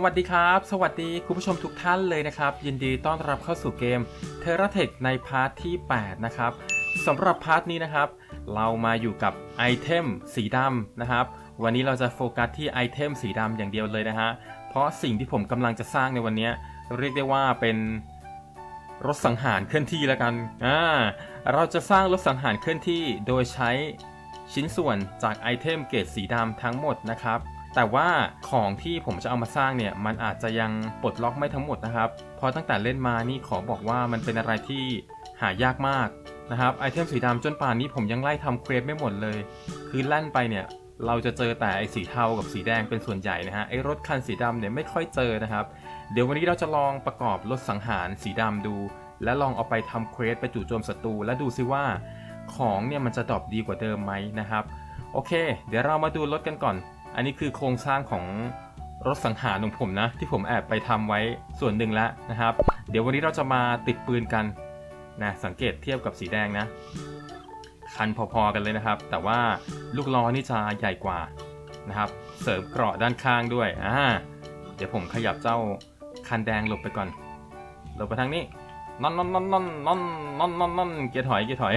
สวัสดีครับ สวัสดีคุณผู้ชมทุกท่านเลยนะครับ ยินดีต้อนรับเข้าสู่เกม t e r r a t e c h ในพาร์ทที่ 8 นะครับสำหรับพาร์ทนี้นะครับ เรามาอยู่กับไอเทมสีดำนะครับ วันนี้เราจะโฟกัสที่ไอเทมสีดำอย่างเดียวเลยนะฮะ เพราะสิ่งที่ผมกำลังจะสร้างในวันนี้ เรียกได้ว่าเป็นรถสังหารเคลื่อนที่แล้วกัน อ่า เราจะสร้างรถสังหารเคลื่อนที่โดยใช้ชิ้นส่วนจากไอเทมเกรดสีดำทั้งหมดนะครับ แต่ว่าของที่ผมจะเอามาสร้างเนี่ยมันอาจจะยังปลดล็อกไม่ทั้งหมดนะครับ เพราะตั้งแต่เล่นมานี่ขอบอกว่ามันเป็นอะไรที่หายากมากนะครับไอเทมสีดำจนป่านนี้ผมยังไล่ทำเควสไม่หมดเลย คือแล่นไปเนี่ยเราจะเจอแต่ไอสีเทากับสีแดงเป็นส่วนใหญ่นะฮะไอรถคันสีดำเนี่ยไม่ค่อยเจอนะครับ เดี๋ยววันนี้เราจะลองประกอบรถสังหารสีดำดู และลองเอาไปทำเควสไปจู่โจมศัตรูและดูซิว่าของเนี่ยมันจะดรอปดีกว่าเดิมไหมนะครับ โอเค เดี๋ยวเรามาดูรถกันก่อน อันนี้คือโครงสร้างของรถสังหารของผมนะ ที่ผมแอบไปทำไว้ส่วนหนึ่งแล้วนะครับ เดี๋ยววันนี้เราจะมาติดปืนกันนะสังเกตเทียบกับสีแดงนะ คันพอๆกันเลยนะครับ แต่ว่าลูกล้อนี่จะใหญ่กว่านะครับ เสริมเกราะด้านข้างด้วยอ่าเดี๋ยวผมขยับเจ้าคันแดงหลบไปก่อนหลบไปทางนี้นอนนอนนอนนอนนอนนอนนอนนอนเกียร์ถอยเกียร์ถอย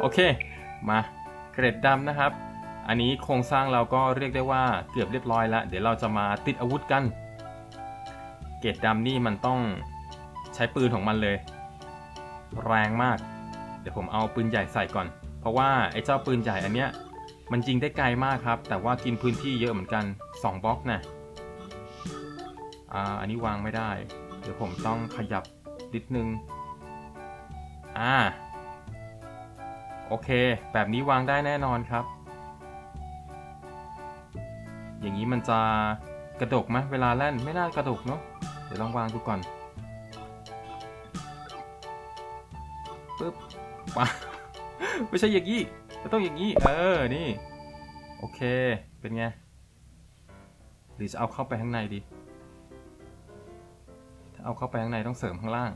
โอเค มาเกรดดำนะครับ อันนี้โครงสร้างเราก็เรียกได้ว่าเกือบเรียบร้อยแล้ว เดี๋ยวเราจะมาติดอาวุธกัน เกรดดำนี่มันต้องใช้ปืนของมันเลย แรงมาก เดี๋ยวผมเอาปืนใหญ่ใส่ก่อน เพราะว่าไอ้เจ้าปืนใหญ่อันเนี้ยมันยิงได้ไกลมากครับ แต่ว่ากินพื้นที่เยอะเหมือนกัน 2บล็อกนะอ่าอันนี้วางไม่ได้ เดี๋ยวผมต้องขยับนิดนึง อ่า โอเค แบบนี้วางได้แน่นอนครับ อย่างนี้มันจะกระดกไหมเวลาแล่นไม่น่ากระดกเนาะเดี๋ยวลองวางดูก่อนปึ๊บวางไม่ใช่อย่างนี้มันต้องอย่างนี้เออนี่โอเคเป็นไงหรือจะเอาเข้าไปข้างในดีถ้าเอาเข้าไปข้างในต้องเสริมข้างล่าง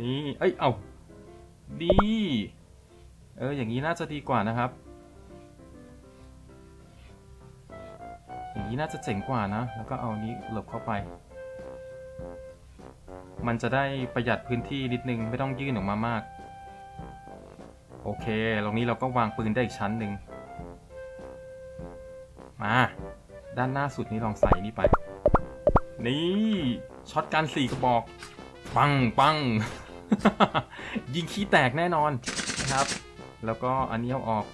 นี่เอ้ยเอาดี เออ อย่างนี้น่าจะดีกว่านะครับ อย่างนี้น่าจะเจ๋งกว่านะ แล้วก็เอานี้หลบเข้าไป มันจะได้ประหยัดพื้นที่นิดนึง ไม่ต้องยื่นออกมามาก โอเค ตรงนี้เราก็วางปืนได้อีกชั้นหนึ่ง มา ด้านหน้าสุดนี้ลองใส่นี่ไป นี่ช็อตกันสี่กระบอก ปังปังยิงขี้แตกแน่นอนนะครับ แล้วก็อันนี้เอาออก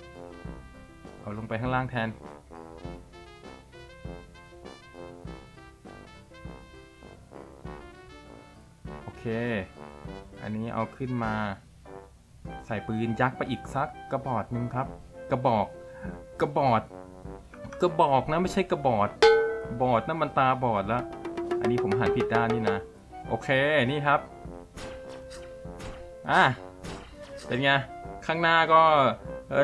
เอาลงไปข้างล่างแทน โอเค อันนี้เอาขึ้นมา ใส่ปืนยักษ์ไปอีกสักกระบอกหนึ่งครับ กระบอก กระบอกกระบอกนะไม่ใช่กระบอก บอดนั่นมันตาบอดแล้ว อันนี้ผมหันผิดด้านนี่นะ โอเค นี่ครับ อะ เป็นไง ข้างหน้าก็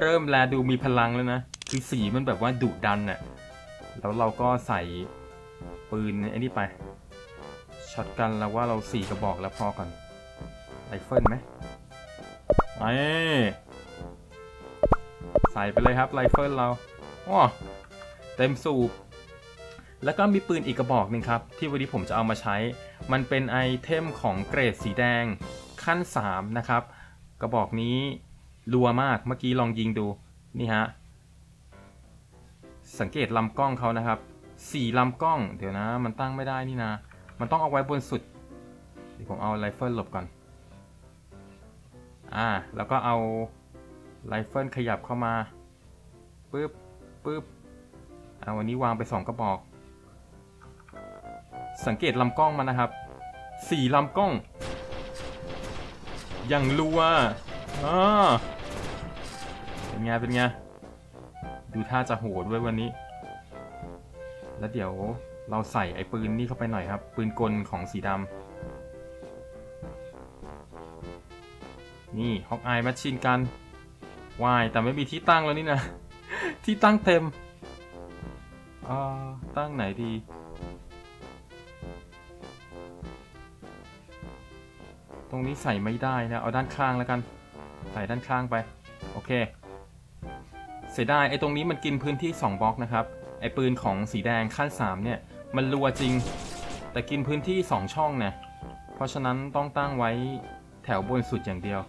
เริ่มแลดูมีพลังแล้วนะ คือสีมันแบบว่าดุดันน่ะแล้วเราก็ใส่ปืนไอ้นี่ไปช็อตกันแล้วว่าเราสี่กระบอกแล้วพอก่อนไรเฟิลไหมไอใส่ไปเลยครับไรเฟิลเราว้าเต็มสูบ แล้วก็มีปืนอีกกระบอกหนึ่งครับ ที่วันนี้ผมจะเอามาใช้ มันเป็นไอเทมของเกรดสีแดงขั้น 3 นะครับ กระบอกนี้ รัวมากเมื่อกี้ลองยิงดูนี่ฮะสังเกตลำกล้องเขานะครับสี่ลำกล้อง เดี๋ยวนะ มันตั้งไม่ได้นี่นะ มันต้องเอาไว้บนสุด เดี๋ยวผมเอาไรเฟิลหลบก่อน อ่า แล้วก็เอาไรเฟิลขยับเข้ามาปึ๊บปึ๊บอ่าวันนี้วางไปสองกระบอก สังเกตลำกล้องมันนะครับสี่ลำกล้อง อย่างรัว อ่าเป็นไง เป็นไง ดูท่าจะโหดไว้วันนี้ แล้วเดี๋ยวเราใส่ไอ้ปืนนี่เข้าไปหน่อยครับ ปืนกลของสีดำนี่ฮอกอายแมชชีนกันวายแต่ไม่มีที่ตั้งแล้วนี่นะ ที่ตั้งเต็มอ่าตั้งไหนดีตรงนี้ใส่ไม่ได้นะ เอาด้านข้างแล้วกัน ใส่ด้านข้างไป โอเค เสียดายไอ้ตรงนี้มันกินพื้นที่ 2บล็อกนะครับ ไอ้ปืนของสีแดงขั้น 3 เนี่ย มันรัวจริง แต่กินพื้นที่ 2 ช่องนะ เพราะฉะนั้นต้องตั้งไว้แถวบนสุดอย่างเดียว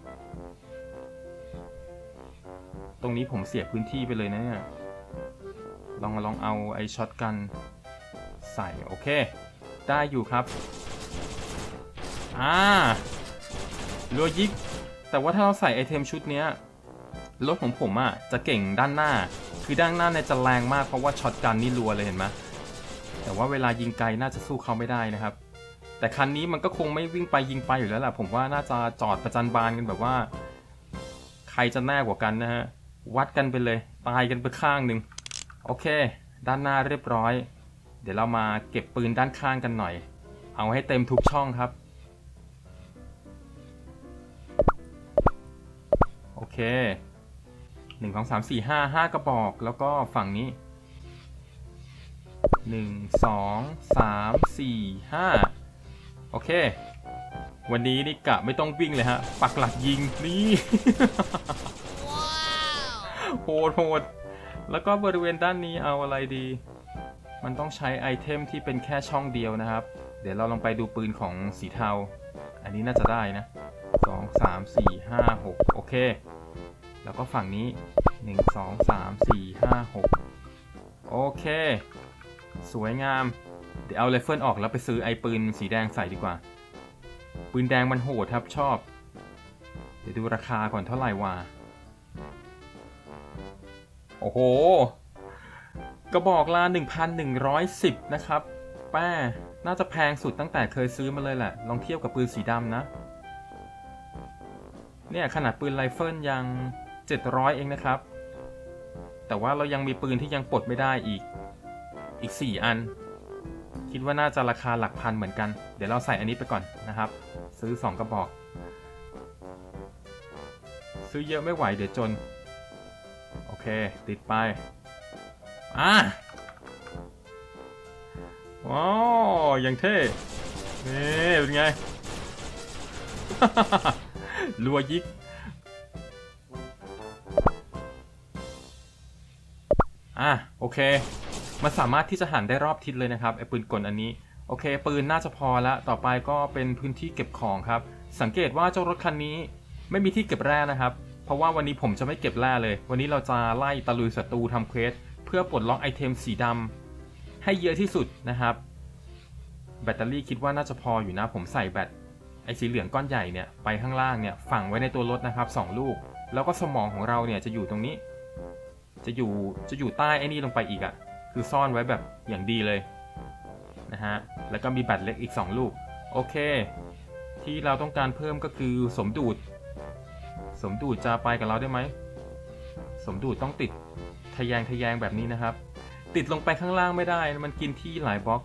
ตรงนี้ผมเสียพื้นที่ไปเลยนะเนี่ย ลองลองเอาไอ้ช็อตกันใส่ โอเค ได้อยู่ครับ อ่ารัวยิก แต่ว่าถ้าเราใส่ไอเทมชุดเนี้ยรถของผมอะ่ะจะเก่งด้านหน้า คือด้านหน้าเนี่ยจะแรงมากเพราะว่าช็อตกันนี่รัวเลยเห็นไหมแต่ว่าเวลายิงไกลน่าจะสู้เขาไม่ได้นะครับ แต่คันนี้มันก็คงไม่วิ่งไปยิงไปอยู่แล้วแหละผมว่าน่าจะจอดประจันบานกันแบบว่า ใครจะแน่กว่ากันนะฮะวัดกันไปเลยตายกันไปข้างหนึ่งโอเค ด้านหน้าเรียบร้อย เดี๋ยวเรามาเก็บปืนด้านข้างกันหน่อย เอาให้เต็มทุกช่องครับ เคหนึ่งสองสามสี่ห้าห้ากระบอก แล้วก็ฝั่งนี้หนึ่งสองสามสี่ห้าโอเค วันนี้นี่กะไม่ต้องวิ่งเลยฮะ ปักหลักยิงนี่โหดโหดแล้วก็บริเวณด้านนี้เอาอะไรดี มันต้องใช้ไอเทมที่เป็นแค่ช่องเดียวนะครับ เดี๋ยวเราลองไปดูปืนของสีเทา อันนี้น่าจะได้นะสองสามสี่ห้าหกโอ เค แล้วก็ฝั่งนี้หนึ่งสองสามสี่ห้าหกโอเค สวยงาม เดี๋ยวเอาไรเฟิลออกแล้วไปซื้อไอปืนสีแดงใส่ดีกว่า ปืนแดงมันโหดครับชอบ เดี๋ยวดูราคาก่อนเท่าไหร่วะโอ้โห กระบอกละ1,110 นะครับ แป้น่าจะแพงสุดตั้งแต่เคยซื้อมาเลยแหละ ลองเทียบกับปืนสีดำนะ เนี่ยขนาดปืนไรเฟิลยัง 700 เองนะครับ แต่ว่าเรายังมีปืนที่ยังปลดไม่ได้อีก อีก 4 อัน คิดว่าน่าจะราคาหลักพันเหมือนกัน เดี๋ยวเราใส่อันนี้ไปก่อนนะครับ ซื้อ 2 กระบอก ซื้อเยอะไม่ไหวเดี๋ยวจน โอเค ติดไป อะว้าวยังเท่ นี่เป็นไง รัวยิก อะโอเค มันสามารถที่จะหันได้รอบทิศเลยนะครับไอ้ปืนกลอันนี้ โอเค ปืนน่าจะพอละต่อไปก็เป็นพื้นที่เก็บของครับ สังเกตว่าเจ้ารถคันนี้ไม่มีที่เก็บแร่นะครับ เพราะว่าวันนี้ผมจะไม่เก็บแร่เลย วันนี้เราจะไล่ตะลุยศัตรูทำเควสเพื่อปลดล็อกไอเทมสีดำให้เยอะที่สุดนะครับ แบตเตอรี่คิดว่าน่าจะพออยู่นะผมใส่แบต ไอ้สีเหลืองก้อนใหญ่เนี่ยไปข้างล่างเนี่ยฝังไว้ในตัวรถนะครับสองลูก แล้วก็สมองของเราเนี่ยจะอยู่ตรงนี้ จะอยู่จะอยู่ใต้ไอ้นี่ลงไปอีกอะ่ะคือซ่อนไว้แบบอย่างดีเลยนะฮะแล้วก็มีแบตเล็กอีก 2 ลูกโอเค ที่เราต้องการเพิ่มก็คือสมดูด สมดูดจะไปกับเราได้ไหมสมดูดต้องติดทะแยงทะแยงแบบนี้นะครับ ติดลงไปข้างล่างไม่ได้มันกินที่หลายบล็อก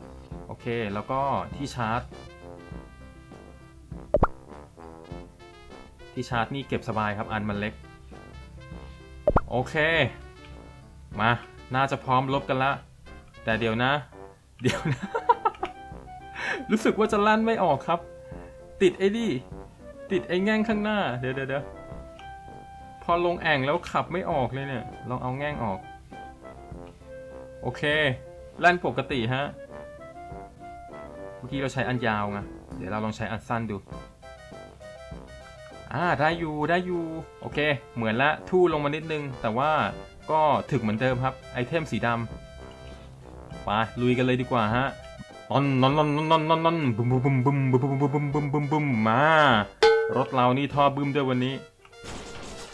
โอเค แล้วก็ที่ชาร์จ ที่ชาร์จนี่เก็บสบายครับอันมันเล็ก โอเค มา น่าจะพร้อมลบกันละ แต่เดี๋ยวนะ เดี๋ยวนะ รู้สึกว่าจะลั่นไม่ออกครับ ติดไอ้นี่ติดไอ้แง่งข้างหน้าเดี๋ยวเดี๋ยวเดี๋ยวพอลงแอ่งแล้วขับไม่ออกเลยเนี่ย ลองเอาแง่งออก โอเคลั่นปกติฮะ เมื่อกี้เราใช้อันยาวไง เดี๋ยวเราลองใช้อันสั้นดู อ่าได้อยู่ได้อยู่โอเค เหมือนละทู่ลงมานิดนึง แต่ว่าก็ถึกเหมือนเดิมครับ ไอเทมสีดำไปลุยกันเลยดีกว่าฮะนอนนอนนอนนอนนอนนอนบึมบึมบึมบึมบึมบึมบึมบึมบึมบึมมารถเรานี่ท่อบึมด้วยวันนี้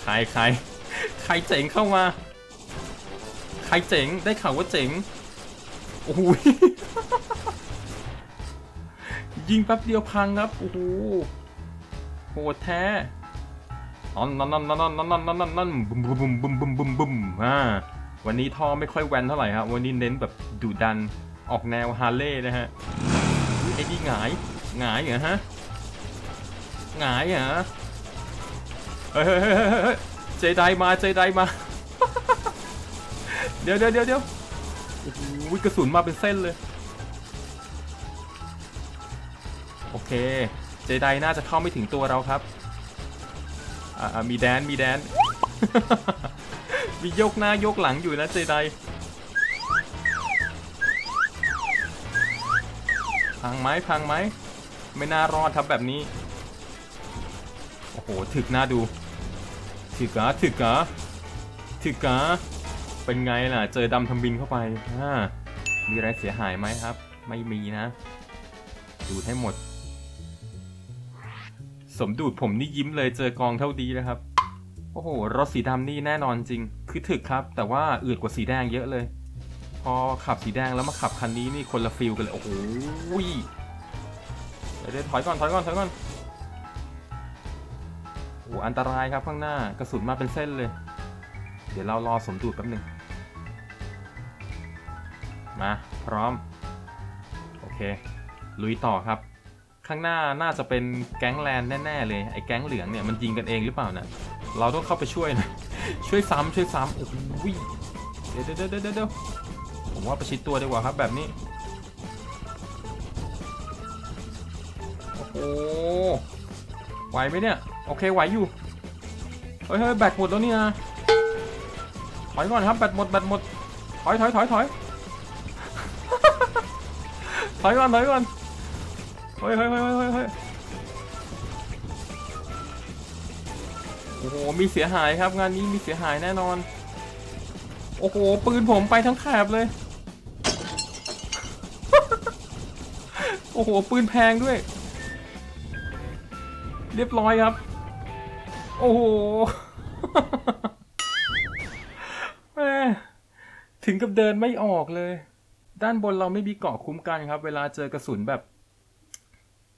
ใครใครใครเจ๋งเข้ามา ใครเจ๋งได้ข่าวว่าเจ๋งโอ้โหยิงแป๊บเดียวพังครับโอ้โห โหดแท้นอนนอนนอนนอนนอนนอนนอนนอนนนบุมบุมบุมบุมบุมบุมบุมอ่าวันนี้ท่อไม่ค่อยแวนเท่าไหร่ครับวันนี้เน้นแบบดุดันออกแนวฮาร์เลย์นะฮะไอ้นี่หงายหงายเหรอฮะหงายเหรอเฮ้ยเฮ้ยเฮ้ยเฮ้ยเฮ้ยเจไดมาเจไดมา เดี๋ยวเดี๋ยวเดี๋ยวเดี๋ยวโอ้โหกระสุนมาเป็นเส้นเลย โอเค เจไดน่าจะเข้าไม่ถึงตัวเราครับ อ่ามีแดน มีแดน มียกหน้ายกหลังอยู่นะเจไดพังไหมพังไหม ไม่น่ารอดครับแบบนี้ โอ้โห ถึกหน้าดู ถึกเหรอถึกเหรอถึกเหรอเป็นไงล่ะ เจอดำทำบินเข้าไปอ่ามีอะไรเสียหายไหมครับ ไม่มีนะ ดูให้หมด สมดูดผมนี่ยิ้มเลยเจอกองเท่าดีนะครับ โอ้โห รถสีดำนี่แน่นอนจริง คือถึกครับ แต่ว่าอืดกว่าสีแดงเยอะเลย พอขับสีแดงแล้วมาขับคันนี้นี่คนละฟิลกันเลย โอ้โหเดี๋ยวเดี๋ยวถอยก่อนถอยก่อนถอยก่อนโอ้โหอันตรายครับข้างหน้ากระสุนมาเป็นเส้นเลย เดี๋ยวเรารอสมดูดแป๊บหนึ่งมาพร้อม โอเค ลุยต่อครับ ข้างหน้าน่าจะเป็นแก๊งแลนแน่ๆเลยไอ้แก๊งเหลืองเนี่ยมันยิงกันเองหรือเปล่านะเราต้องเข้าไปช่วยนะช่วยซ้ำช่วยซ้ำโอ้โหเดี๋ยวเดี๋ยวเดี๋ยวเดเดผมว่าประชิดตัวดีกว่าครับแบบนี้โอ้โหไหวไหมเนี่ย โอเคไหวอยู่เฮ้ยเฮ้ยแบตหมดแล้วนี่นะถอยก่อนครับแบตหมดแบตหมดถอยถอยถอยถอยถอยก่อนถอยก่อน เฮ้ยเฮ้ยเฮ้ยเฮ้ยเฮ้ยโอ้โห มีเสียหายครับงานนี้มีเสียหายแน่นอน โอ้โห ปืนผมไปทั้งแถบเลย โอ้โห ปืนแพงด้วย เรียบร้อยครับ โอ้โหแม่ถึงกับเดินไม่ออกเลย ด้านบนเราไม่มีเกาะคุ้มกันครับ เวลาเจอกระสุนแบบ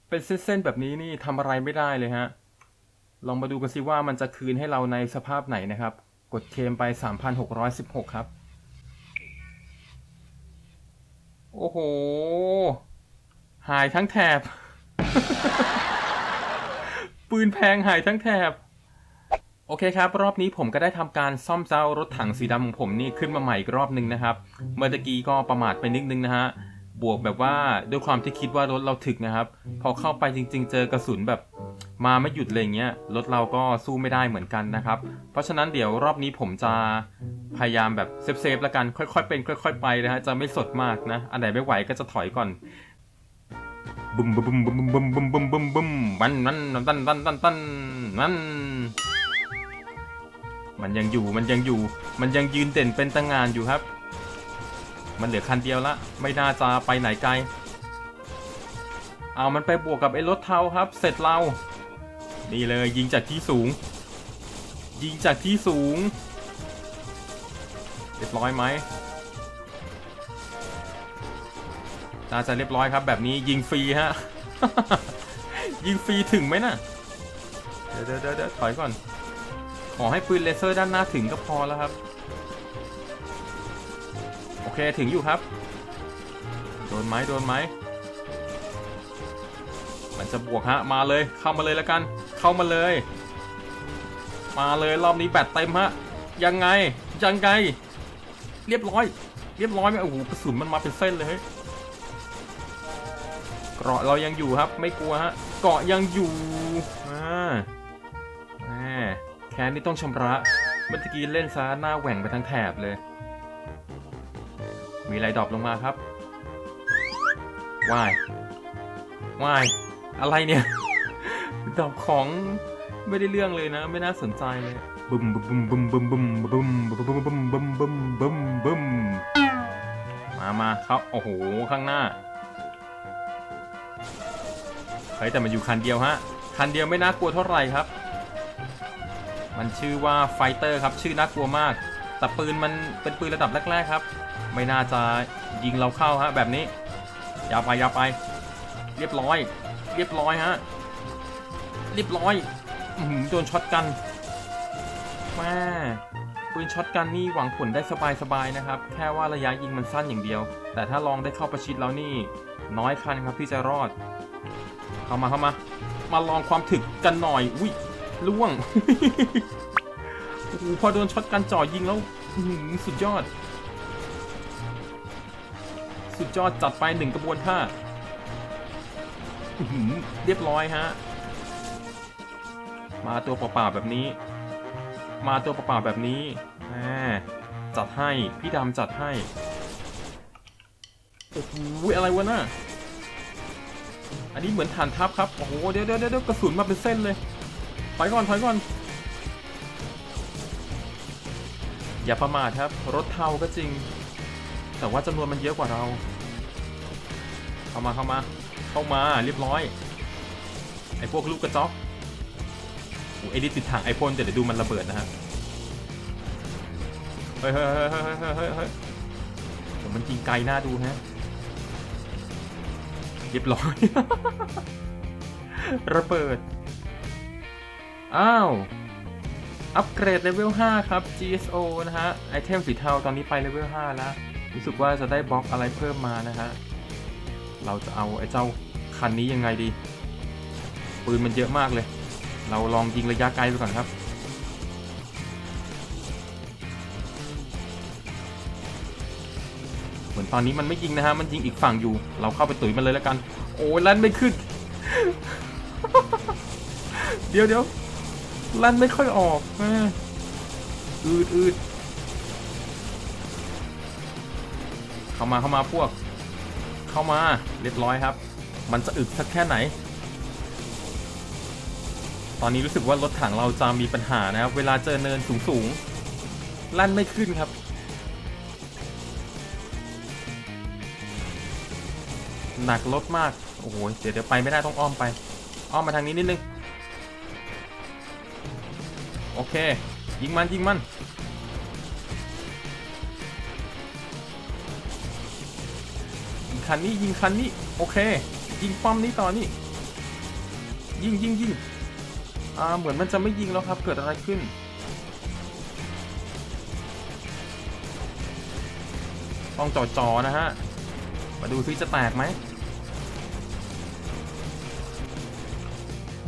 เป็นเส้นๆแบบนี้นี่ทำอะไรไม่ได้เลยฮะ ลองมาดูกันสิว่ามันจะคืนให้เราในสภาพไหนนะครับ กดเคมไป 3,616 ครับ โอ้โห หายทั้งแถบ ปืนแพงหายทั้งแถบ โอเคครับ รอบนี้ผมก็ได้ทำการซ่อมเจ้ารถถังสีดำของผมนี่ขึ้นมาใหม่อีกรอบหนึ่งนะครับ เมื่อกี้ก็ประมาทไปนิดนึงนะฮะ บวกแบบว่าด้วยความที่คิดว่ารถเราถึกนะครับ พอเข้าไปจริง ๆ เจอกระสุนแบบมาไม่หยุดเลยเงี้ยรถเราก็สู้ไม่ได้เหมือนกันนะครับ เพราะฉะนั้นเดี๋ยวรอบนี้ผมจะพยายามแบบเซฟๆล้วกันค่อยๆเป็นค่อย ๆ ไปนะฮะจะไม่สดมากนะ อันไหนไม่ไหวก็จะถอยก่อนบึมบึมบึมบึมบึมบึมบึมบึมบึมมันมันตันตันตันตันมันมันยังอยู่มันยังอยู่ มันยังยืนเด่นเป็นตั้งงานอยู่ครับ มันเหลือคันเดียวละ ไม่น่าจะไปไหนไกล เอามันไปบวกกับไอ้รถเทาครับ เสร็จเรา นี่เลยยิงจากที่สูง ยิงจากที่สูงเรียบร้อยไหมน่าจะเรียบร้อยครับ แบบนี้ยิงฟรีฮะ ยิงฟรีถึงไหมน่ะเดี๋ยวเดี๋ยวเดี๋ยวถอยก่อน ขอให้ปืนเลเซอร์ด้านหน้าถึงก็พอแล้วครับ โอเคถึงอยู่ครับ โดนไหมโดนไหมมันจะบวกฮะมาเลยเข้ามาเลยแล้วกัน เข้ามาเลย มาเลยรอบนี้แบตเต็มฮะยังไงยังไง เรียบร้อย เรียบร้อยไหมโอ้โหกระสุนมันมาเป็นเส้นเลยเฮ้ยเกราะเรายังอยู่ครับ ไม่กลัวฮะเกาะยังอยู่อ่าแหมแค้นนี่ต้องชำระเมื่อกี้เล่นซะหน้าแหว่งไปทั้งแถบเลย มีอะไรดรอปลงมาครับวายวายอะไรเนี่ยดอกของไม่ได้เรื่องเลยนะ ไม่น่าสนใจเลยบึมบึมบึมบึมบึมบึมบึมบึมบึมบึมบึมบึมบึมมามาครับโอ้โหข้างหน้าเฮ้ยแต่มันอยู่คันเดียวฮะคันเดียวไม่น่ากลัวเท่าไหร่ครับ มันชื่อว่าไฟเตอร์ครับชื่อน่ากลัวมาก แต่ปืนมันเป็นปืนระดับแรกๆครับ ไม่น่าจะยิงเราเข้าฮะแบบนี้อย่าไปอย่าไป เรียบร้อย เรียบร้อยฮะเรียบร้อยอื้อหือโดนช็อตกันแม่ปืนช็อตกันนี่หวังผลได้สบายๆนะครับ แค่ว่าระยะยิงมันสั้นอย่างเดียว แต่ถ้าลองได้เข้าประชิดแล้วนี่ น้อยคันครับที่จะรอด เข้ามาเข้ามา มาลองความถึกกันหน่อยอุ้ยล่วงโอ้โหพอโดนช็อตกันจ่อยิงแล้วหือสุดยอด สุดยอดจัดไปหนึ่งกระบวนท่าเรียบร้อยฮะ มาตัวเปล่าๆแบบนี้ มาตัวเปล่าๆแบบนี้แหมจัดให้ พี่ดำจัดให้ โอ้โหอะไรวะน่ะ อันนี้เหมือนฐานทัพครับ โอ้โห เดี๋ยวเดี๋ยวเดี๋ยวกระสุนมาเป็นเส้นเลย ถอยก่อน ถอยก่อน อย่าประมาทครับ รถเทาก็จริง แต่ว่าจำนวนมันเยอะกว่าเรา เข้ามาเข้ามา เข้ามาเรียบร้อย ไอ้พวกลูกกระจอกโอ้ไอ้นี่ติดถังไอพ่นเดี๋ยวดูมันระเบิดนะฮะ เฮ้ยเฮ้ยเฮ้ยเฮ้ยเฮ้ยเฮ้ยเฮ้ยโอ้มันยิงไกลหน้าดูฮะ เรียบร้อย ระเบิด อ้าวอัปเกรดเลเวล 5 ครับ GSO นะฮะ ไอเทมสีเทาตอนนี้ไปเลเวล 5 แล้ว รู้สึกว่าจะได้บล็อกอะไรเพิ่มมานะฮะ เราจะเอาไอ้เจ้าคันนี้ยังไงดี ปืนมันเยอะมากเลย เราลองยิงระยะไกลไปก่อนครับเหมือนตอนนี้มันไม่ยิงนะฮะ มันยิงอีกฝั่งอยู่ เราเข้าไปตุ๋ยมันเลยแล้วกัน โอ้ยลั่นไม่ขึ้น เดี๋ยวเดี๋ยวลั่นไม่ค่อยออกอืดอืด เข้ามาเข้ามาพวก เข้ามาเรียบร้อยครับ มันจะอึดสักแค่ไหน ตอนนี้รู้สึกว่ารถถังเราจะมีปัญหานะครับ เวลาเจอเนินสูงสูงๆลั่นไม่ขึ้นครับ หนักรถมาก โอ้โหเดี๋ยวเดี๋ยวไปไม่ได้ต้องอ้อมไป อ้อมมาทางนี้นิดนึง โอเค ยิงมันยิงมัน คันนี้ยิงคันนี้โอเค ยิงป้อมนี้ต่อนี่ยิงยิงยิงอ่าเหมือนมันจะไม่ยิงแล้วครับเกิดอะไรขึ้น ต้องจ่อๆนะฮะ มาดูซิจะแตกไหม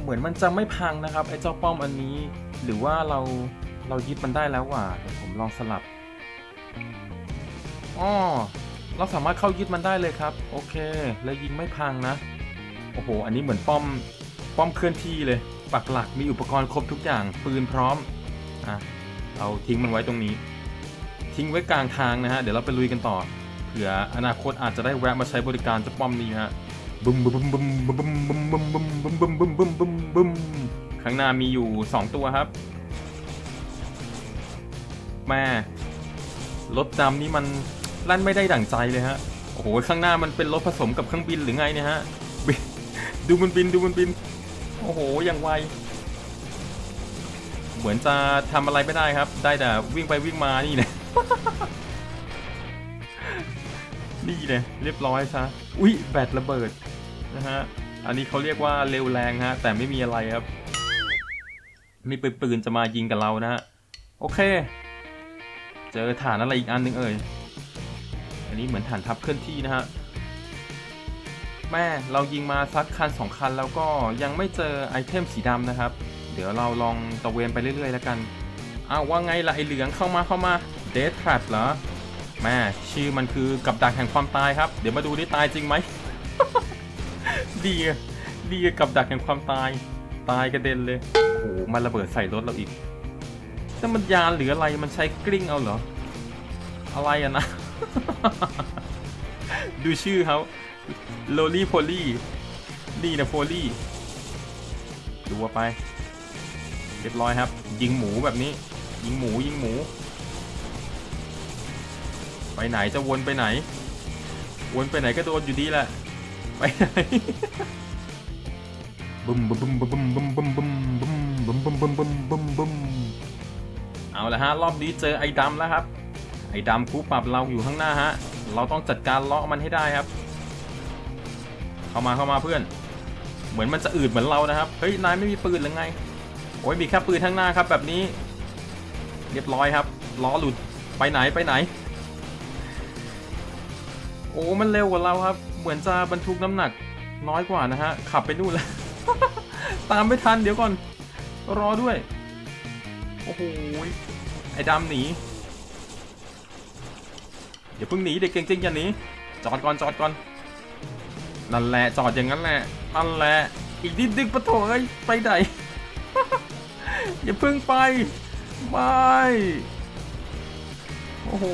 เหมือนมันจะไม่พังนะครับ ไอ้เจ้าป้อมอันนี้ หรือว่าเราเรายึดมันได้แล้วว่ะเดี๋ยวผมลองสลับอ๋อ เราสามารถเข้ายึดมันได้เลยครับ โอเค แล้วยิงไม่พังนะ โอ้โห อันนี้เหมือนป้อม ป้อมเคลื่อนที่เลย ปักหลักมีอุปกรณ์ครบทุกอย่าง ปืนพร้อม อะ เราทิ้งมันไว้ตรงนี้ ทิ้งไว้กลางทางนะฮะ เดี๋ยวเราไปลุยกันต่อ เผื่ออนาคตอาจจะได้แวะมาใช้บริการเจะป้อมนี้ฮะบึมบึมบึมบึมบึมบึมบึมบึมบึมบึมบึมบึมบึมบึมข้างหน้ามีอยู่ 2 ตัวครับ แม่รถดำนี่มัน ลั่นไม่ได้ดั่งใจเลยฮะ โอ้โห ข้างหน้ามันเป็นรถผสมกับเครื่องบินหรือไงเนี่ยฮะ ดูมันบินดูมันบิน โอ้โห อย่างไว เหมือนจะทำอะไรไม่ได้ครับ ได้แต่วิ่งไปวิ่งมานี่เนะนี่เลยเรียบร้อยซะ อุ้ยแบตระเบิดนะฮะ อันนี้เขาเรียกว่าเร็วแรงฮะ แต่ไม่มีอะไรครับ มีปืนปืนจะมายิงกับเรานะฮะ โอเค เจอฐานอะไรอีกอันหนึ่งเอ่ย อันนี้เหมือนฐานทัพเคลื่อนที่นะฮะแม่เรายิงมาสักคันสองคันแล้วก็ยังไม่เจอไอเทมสีดำนะครับ เดี๋ยวเราลองตะเวนไปเรื่อยๆแล้วกันอ้าวว่าไงล่ะไอเหลืองเข้ามาเข้ามาเดทแทรปเหรอแม่ชื่อมันคือกับดักแห่งความตายครับ เดี๋ยวมาดูนี่ตายจริงไหมดีดีกับดักแห่งความตาย ตายกระเด็นเลย โอ้โหมันระเบิดใส่รถเราอีกนั่มันยานหรืออะไรมันใช้กลิ้งเอาเหรอ อะไรอะนะ ดูชื่อเขาโลลี่โพลี่นี่นะโพลี่ดูว่าไปเรียบร้อยครับ ยิงหมูแบบนี้ ยิงหมูยิงหมู ไปไหนจะวนไปไหน วนไปไหนก็โดนอยู่ดีแหละ ไปไหนบึมบึมบึมบึมบึมบึมบึมบึมบึมบึมบึมบึมบึมบึมเอาละฮะ รอบนี้เจอไอ้ดำแล้วครับ ไอ้ดำคูปรับเราอยู่ข้างหน้าฮะ เราต้องจัดการเลาะมันให้ได้ครับ เข้ามาเข้ามาเพื่อน เหมือนมันจะอืดเหมือนเรานะครับ เฮ้ย นายไม่มีปืนหรือไง โอ้ยมีแค่ปืนข้างหน้าครับ แบบนี้ เรียบร้อยครับ ล้อหลุด ไปไหนไปไหน โอ้ มันเร็วกว่าเราครับ เหมือนจะบรรทุกน้ำหนักน้อยกว่านะฮะ ขับไปนู่นแล้ว ตามไม่ทันเดี๋ยวก่อน รอด้วย โอ้โห ไอ้ดำหนี อย่าเพิ่งหนีเด็กเก่งจริงอย่าหนีจอดก่อนจอดก่อนนั่นแหละจอดอย่างนั้นแหละนั่นแหละอีกนิดนึงปะโถเอ้ยไปไหนอย่าเพิ่งไปไม่โอ้โห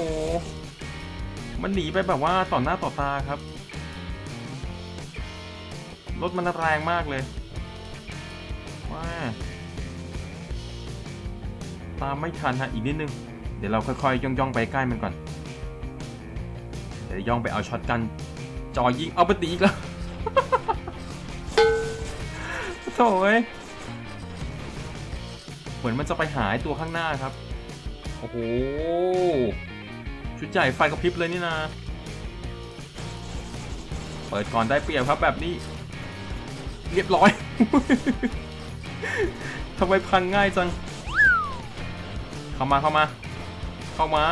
มันหนีไปแบบว่าต่อหน้าต่อตาครับรถมันแรงมากเลยว้าตามไม่ทันฮะอีกนิดนึง เดี๋ยวเราค่อยๆย่องๆไปใกล้มันก่อน เดี๋ยวย่องไปเอาช็อตกันจอยิงเอาไปตีอีกแล้วโถ่เอ้ยเหมือนมันจะไปหาไอ้ตัวข้างหน้าครับ โอ้โห ชุดใหญ่ไฟกระพริบเลยนี่นะ เปิดก่อนได้เปรียบครับแบบนี้ เรียบร้อย ทำไมพังง่ายจัง เข้ามาเข้ามา เข้ามา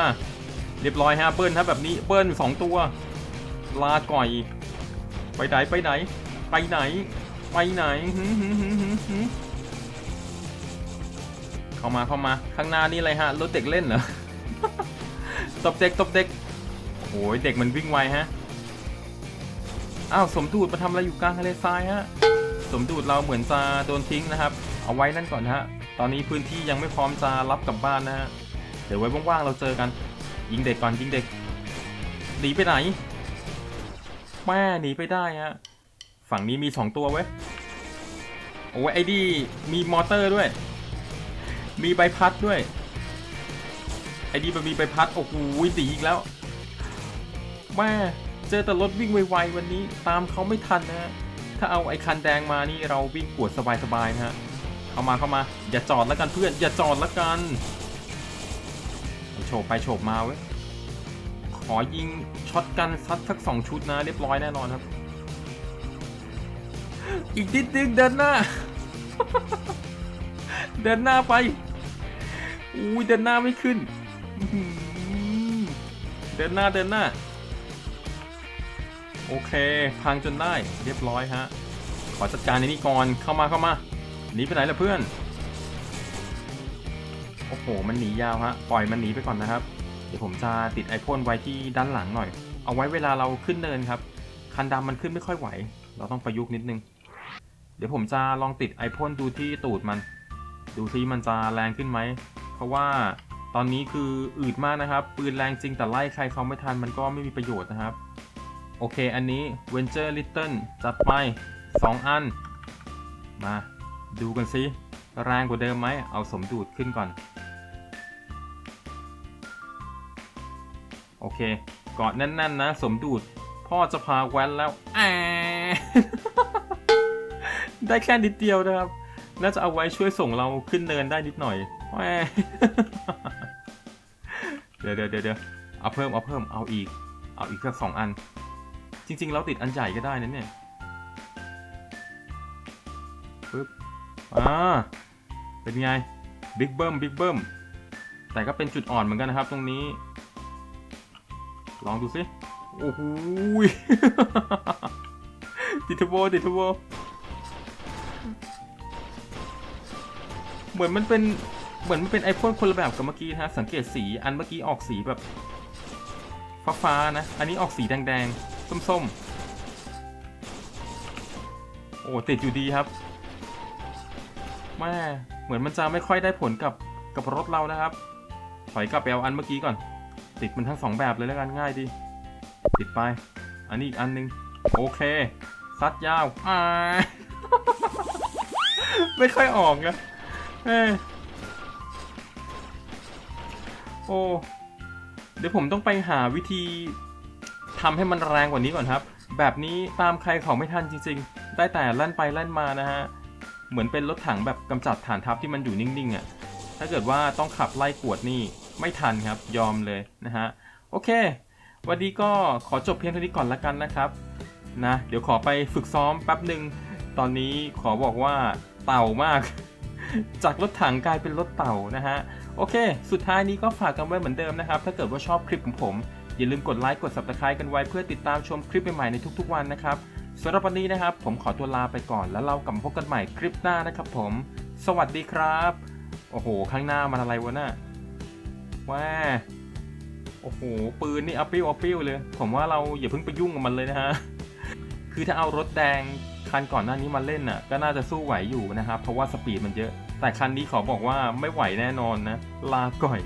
เรียบร้อยฮะเบิ้ลครับแบบนี้เบิ้ลสองตัว ลาก่อย ไปไหนไปไหน ไปไหน ไปไหนเข้ามาเข้ามาข้างหน้านี่อะไรฮะรถเด็กเล่นเหรอตบเด็กตบเด็กโอ้ยเด็กมันวิ่งไวฮะอ้าวสมดูดมาทำอะไรอยู่กลางทะเลทรายฮะสมดูดเราเหมือนจะโดนทิ้งนะครับ เอาไว้นั่นก่อนฮะ ตอนนี้พื้นที่ยังไม่พร้อมจะรับกลับบ้านนะฮะ เดี๋ยวไว้ว่างๆเราเจอกัน ยิงเด็กก่อนยิงเด็กหนีไปไหนแม่หนีไปได้ฮะฝั่งนี้มีสองตัวเว้ยโอ้ยไอ้ดีมีมอเตอร์ด้วย มีใบพัดด้วย ไอ้ดีมันมีใบพัดโอ้โหตีอีกแล้วแม่เจอแต่รถวิ่งไวๆวันนี้ตามเขาไม่ทันนะฮะถ้าเอาไอ้คันแดงมานี่เราวิ่งปวดสบายๆนะฮะเข้ามาเข้ามา อย่าจอดแล้วกันเพื่อนอย่าจอดแล้วกัน โฉบไปโฉบมาเว้ย ขอยิงช็อตกันซัดสักสองชุดนะ เรียบร้อยแน่นอนครับ อีกนิดนึงเดินหน้า เดินหน้าไปอุ้ยเดินหน้าไม่ขึ้น เดินหน้าเดินหน้า โอเค พังจนได้ เรียบร้อยฮะ ขอจัดการในนี้ก่อนเข้ามาเข้ามาหนีไปไหนล่ะเพื่อน อ้โห มันหนียาวฮะ ปล่อยมันหนีไปก่อนนะครับ เดี๋ยวผมจะติดไอพ่นไว้ที่ด้านหลังหน่อย เอาไว้เวลาเราขึ้นเนินครับ คันดำมันขึ้นไม่ค่อยไหว เราต้องประยุกต์นิดนึง เดี๋ยวผมจะลองติดไอพ่นดูที่ตูดมัน ดูที่มันจะแรงขึ้นไหม เพราะว่าตอนนี้คืออืดมากนะครับ ปืนแรงจริงแต่ไล่ใครเขาไม่ทันมันก็ไม่มีประโยชน์นะครับ โอเค อันนี้ Venture Little จัดไป 2 อัน มา ดูกันซิแรงกว่าเดิมไหม เอาสมดูดขึ้นก่อน โอเคเกาะแน่นๆนะสมดูด พ่อจะพาแว้นแล้วแอได้แค่นิดเดียวนะครับ น่าจะเอาไว้ช่วยส่งเราขึ้นเนินได้นิดหน่อยแหมเดี๋ยวเดี๋ยวเดี๋ยวเดี๋ยวเอาเพิ่มเอาเพิ่มเอาอีก เอาอีกสักสองอัน จริงๆแล้วติดอันใหญ่ก็ได้นะเนี่ยปึ๊บอ่าเป็นไงบิ๊กเบิ้มบิ๊กเบิ้มแต่ก็เป็นจุดอ่อนเหมือนกันนะครับตรงนี้ ลองดูสิโอ้โหยติดเทอร์โบติดเทอร์โบเหมือนมันเป็นเหมือนมันเป็นไอพ่นคนละแบบกับเมื่อกี้นะฮะสังเกตสีอันเมื่อกี้ออกสีแบบฟ้าๆนะ อันนี้ออกสีแดงๆ ส้มๆ โอ้ติดอยู่ดีครับแม่เหมือนมันจะไม่ค่อยได้ผลกับกับรถเรานะครับ ถอยกลับไปเอาอันเมื่อกี้ก่อน ติดมันทั้งสองแบบเลยแล้วกันง่ายดี ติดไป อันนี้อีกอันหนึง โอเค ซัดยาวอ่าไม่ค่อยออกนะเอ้โอ้เดี๋ยวผมต้องไปหาวิธีทำให้มันแรงกว่านี้ก่อนครับ แบบนี้ตามใครเขาไม่ทันจริง ๆ ได้แต่ลั่นไปลั่นมานะฮะ เหมือนเป็นรถถังแบบกำจัดฐานทัพที่มันอยู่นิ่งๆอะ่ะ ถ้าเกิดว่าต้องขับไล่กวดนี่ ไม่ทันครับยอมเลยนะฮะโอเค วันนี้ก็ขอจบเพียงเท่านี้ก่อนละกันนะครับนะเดี๋ยวขอไปฝึกซ้อมแป๊บหนึ่งตอนนี้ขอบอกว่าเต่ามาก จากรถถังกลายเป็นรถเต่านะฮะโอเค สุดท้ายนี้ก็ฝากกันไว้เหมือนเดิมนะครับ ถ้าเกิดว่าชอบคลิปของผม อย่าลืมกดไลค์กด subscribe กันไว้เพื่อติดตามชมคลิปใหม่ๆในทุกๆวันนะครับสำหรับวันนี้นะครับ ผมขอตัวลาไปก่อนแล้วเรากลับมาพบกันใหม่คลิปหน้านะครับผม สวัสดีครับ โอ้โห ข้างหน้ามันอะไรวะน่ะ ว่าโอ้โหปืนนี่อัปปิ้วอัปปิ้วเลย ผมว่าเราอย่าเพิ่งไปยุ่งกับมันเลยนะฮะ คือถ้าเอารถแดงคันก่อนหน้านี้มาเล่นน่ะ ก็น่าจะสู้ไหวอยู่นะครับ เพราะว่าสปีดมันเยอะ แต่คันนี้ขอบอกว่าไม่ไหวแน่นอนนะ ลาก่อย